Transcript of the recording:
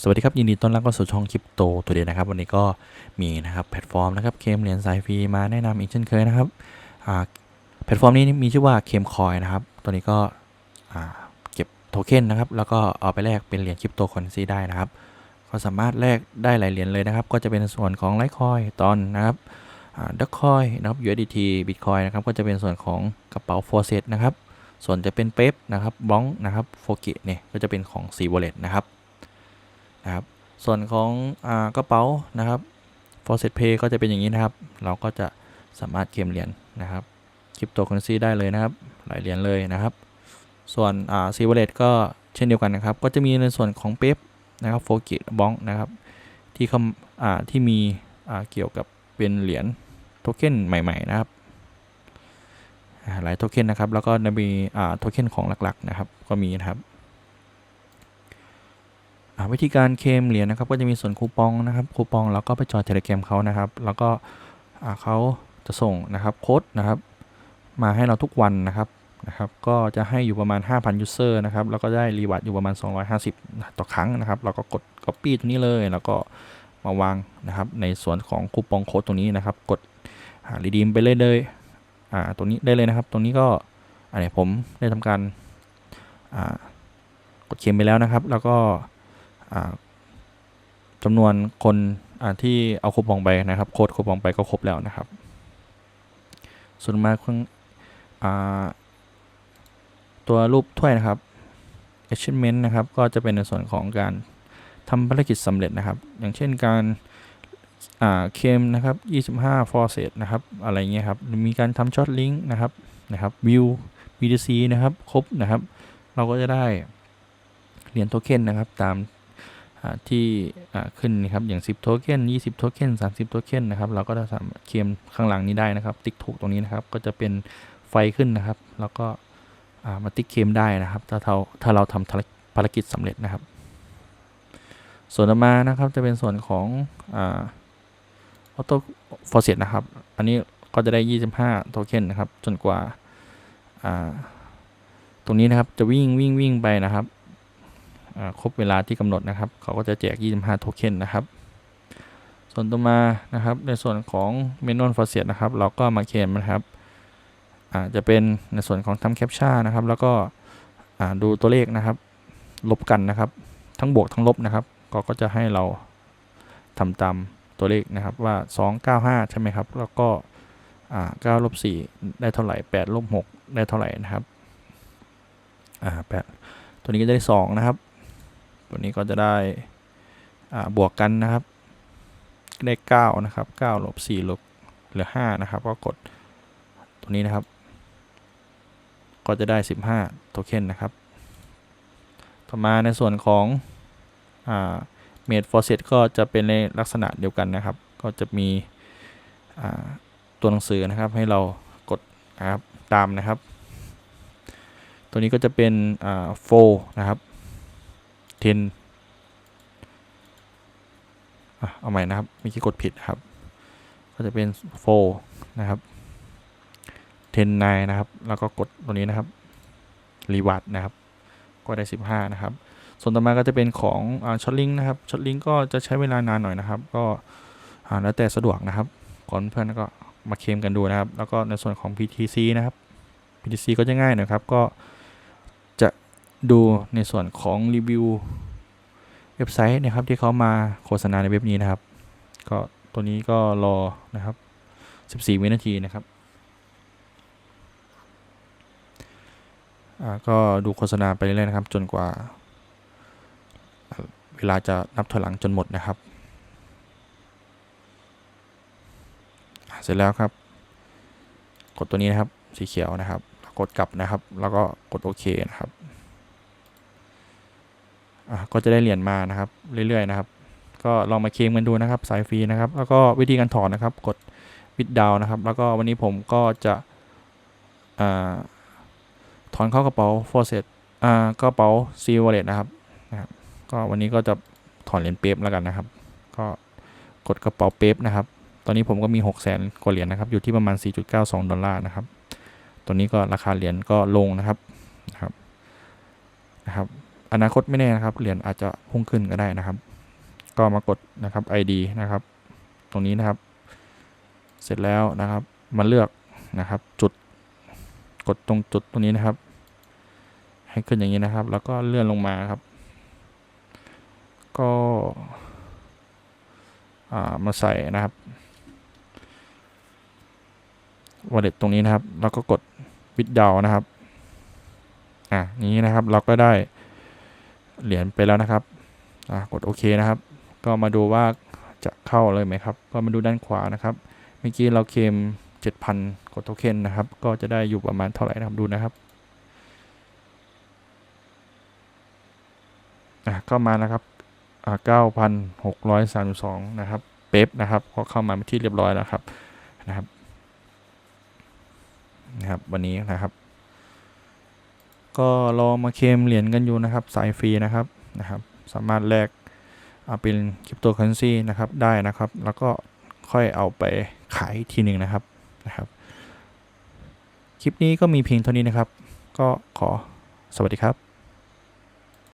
สวัสดีครับยินดีต้อนรับเข้าสู่ช่องคริปโตตัวเดียนะครับวันนี้ก็มีนะครับแพลตฟอร์มนะครับเคมเหรียญสายฟรีมาแนะนำอีกเช่นเคยนะครับแพลตฟอร์มนี้มีชื่อว่าเคมคอยนะครับตัวนี้ก็เก็บโทเค็นนะครับแล้วก็เอาไปแลกเป็นเหรียญคริปโตเคอเนซีได้นะครับก็สามารถแลกได้หลายเหรียญเลยนะครับ ก็จะเป็นส่วนของไลท์คอยตอนนะครับดักคอยนะครับ USDT Bitcoin นะครับก็จะเป็นส่วนของกระเป๋าโฟร์เซตนะครับส่วนจะเป็นเป๊ปนะครับบล็องนะครับโฟกิเนี่ยก็จะเป็นของซีวอลเล็ตนะครับ นะครับ ส่วนของอกระเป๋านะครับ Faucet Pay ก็จะเป็นอย่างนี้นะครับ เราก็จะสามารถเกมเหรียญนะครับคริปโตเคอเรนซีได้เลยนะครับ หลายเหรียญเลยนะครับ ส่วนอ่าซีเวเลตก็เช่นเดียวกันนะครับ ก็จะมีในส่วนของเป๊ปนะครับโฟกิบองนะครับ ที่เขาอ่าที่มีอ่าเกี่ยวกับเป็นเหรียญโทเค็นใหม่ ๆ นะครับหลายโทเค็นนะครับ แล้วก็จะมีอ่าโทเค็นของหลัก ๆ นะครับ ก็มีนะครับ วิธีการเคลมเหรียญนะครับก็จะมีส่วนคูปองนะครับคูปองเราก็ไปจอยเทเล gram เขานะครับ แล้วก็เขาจะส่งนะครับโค้ดนะครับ มาให้เราทุกวันนะครับนะครับ ก็จะให้อยู่ประมาณ 5,000 user นะครับ แล้วก็ได้รีวัตอยู่ประมาณ 250 ต่อครั้งนะครับ เราก็กด copy ตรงนี้เลย แล้วก็มาวางนะครับ ในส่วนของคูปองโค้ดตรงนี้นะครับ กดอ่า redeem ไปเลยเลยอ่าตรงนี้ได้เลยนะครับ ตรงนี้ก็อันนี้ผมได้ทำการกดเคลมไปแล้วนะครับ แล้วก็ จำนวนคนที่เอาคูปองไปนะครับ โค้ดคูปองไปก็ครบแล้วนะครับ ส่วนมากคนอ่าตัวรูปถ้วยนะครับ achievement นะครับ ก็จะเป็นในส่วนของการทำภารกิจสำเร็จนะครับ อย่างเช่นการเคมนะครับ 25 for s e t นะครับ อะไรเงี้ยครับ มีการทำช็อตลิงก์นะครับ นะครับ view BTC นะครับ ครบนะครับ เราก็จะได้เหรียญโทเค็นนะครับ ตาม ที่ขึ้นนะครับอย่าง 10 โทเค็น 20 โทเค็น 30 โทเค็นนะครับ เราก็จะสามารถเคลมข้างหลังนี้ได้นะครับ ติ๊กถูกตรงนี้นะครับ ก็จะเป็นไฟขึ้นนะครับ แล้วก็มาติ๊กเคลมได้นะครับ ถ้าเราถ้าเราทำภารกิจสำเร็จนะครับ ส่วนต่อมานะครับจะเป็นส่วนของออโต้ฟอร์เซตนะครับ อันนี้ก็จะได้ 25 โทเค็นนะครับ จนกว่าตรงนี้นะครับ จะวิ่งวิ่งวิ่งไปนะครับ ครบเวลาที่กำหนดนะครับ เขาก็จะแจก 25 โทเค็นนะครับ ส่วนต่อมานะครับในส่วนของเมนนฟอร์เซียนะครับ เราก็มาเคลมนะครับจะเป็นในส่วนของทำแคปชั่นนะครับ แล้วก็ดูตัวเลขนะครับ ลบกันนะครับ ทั้งบวกทั้งลบนะครับ ก็ก็จะให้เราทำตามตัวเลขนะครับว่า 295 ใช่ไหมครับ แล้วก็อ่า9ลบ4ได้เท่าไหร่8ลบ6ได้เท่าไหร่นะครับอ่า8ตัวนี้ก็ได้ 2 นะครับ ตัวนี้ก็จะได้บวกกันนะครับได้ 9 นะครับ9ลบ4ลบเหลือ 5 นะครับ ก็กดตัวนี้นะครับ ก็จะได้ 15 โทเค็นนะครับ ต่อมาในส่วนของเมดฟอร์เซตก็จะเป็นในลักษณะเดียวกันนะครับ ก็จะมีตัวหนังสือนะครับให้เรากดนะครับตามนะครับ ตัวนี้ก็จะเป็นโฟนะครับ 10เอาใหม่นะครับเมื่อกี้กดผิดนะครับ ก็จะเป็น4นะครับ10 9นะครับ แล้วก็กดตัวนี้นะครับรีวัตนะครับ ก็ได้ 15 นะครับ ส่วนต่อมาก็จะเป็นของช็อตลิงนะครับช็อตลิงก็จะใช้เวลานานหน่อยนะครับ ก็แล้วแต่สะดวกนะครับก่อนเพื่อนก็มาเคลมกันดูนะครับ แล้วก็ในส่วนของ PTC นะครับ PTC ก็จะง่ายหน่อยครับ ก็ ดูในส่วนของรีวิวเว็บไซต์นะครับที่เขามาโฆษณาในเว็บนี้นะครับ ก็ตัวนี้ก็รอนะครับ 14 วินาทีนะครับก็ดูโฆษณาไปเรื่อยๆนะครับ จนกว่า เวลาจะนับถอยหลังจนหมดนะครับ เสร็จแล้วครับ กดตัวนี้นะครับสีเขียวนะครับ กดกลับนะครับ แล้วก็กดโอเคนะครับ ก็จะได้เหรียญมานะครับเรื่อยๆนะครับ ก็ลองมาเคลมกันดูนะครับสายฟรีนะครับ แล้วก็วิธีการถอนนะครับ กดวิดดาวนะครับ แล้วก็วันนี้ผมก็จะอถอนเข้ากระเป๋าฟอร์เซตกระเป๋าซีวอลเล็ตนะครับนะครับ ก็วันนี้ก็จะถอนเหรียญเป๊ปแล้วกันนะครับ ก็กดกระเป๋าเป๊ปนะครับ ตอนนี้ผมก็มี 6 0 0 0 0 0กว่าเหรียญนะครับ อยู่ที่ประมาณ 4.92 ดอลลาร์นะครับ ตัวนี้ก็ราคาเหรียญก็ลงนะครับนะครับนะครับ อนาคตไม่แน่นะครับ เหรียญอาจจะพุ่งขึ้นก็ได้นะครับ ก็มากดนะครับ ID นะครับ ตรงนี้นะครับ เสร็จแล้วนะครับ มาเลือกนะครับ จุด กดตรงจุดตรงนี้นะครับ ให้ขึ้นอย่างนี้นะครับ แล้วก็เลื่อนลงมาครับ ก็มาใส่นะครับวอลเล็ตตรงนี้นะครับ แล้วก็กดวิดดาวนะครับ อะนี้นะครับ เราก็ได้ เหรียญไปแล้วนะครับกดโอเคนะครับ ก็มาดูว่าจะเข้าเลยไหมครับ ก็มาดูด้านขวานะครับเมื่อกี้เราเคม7,000 กดโทเค็นนะครับ ก็จะได้อยู่ประมาณเท่าไหร่นะครับดูนะครับอะเข้ามานะครับอ่า9,632 นะครับ เป๊ปนะครับก็เข้ามาเป็นที่เรียบร้อยแล้วครับนะครับนะครับ วันนี้นะครับ ก็ลองมาเคมเหรียญกันอยู่นะครับสายฟรีนะครับนะครับ สามารถแลกเอาเป็นคริปโตเคอเรนซีนะครับได้นะครับ แล้วก็ค่อยเอาไปขายทีหนึ่งนะครับนะครับ คลิปนี้ก็มีเพียงเท่านี้นะครับ ก็ขอสวัสดีครับ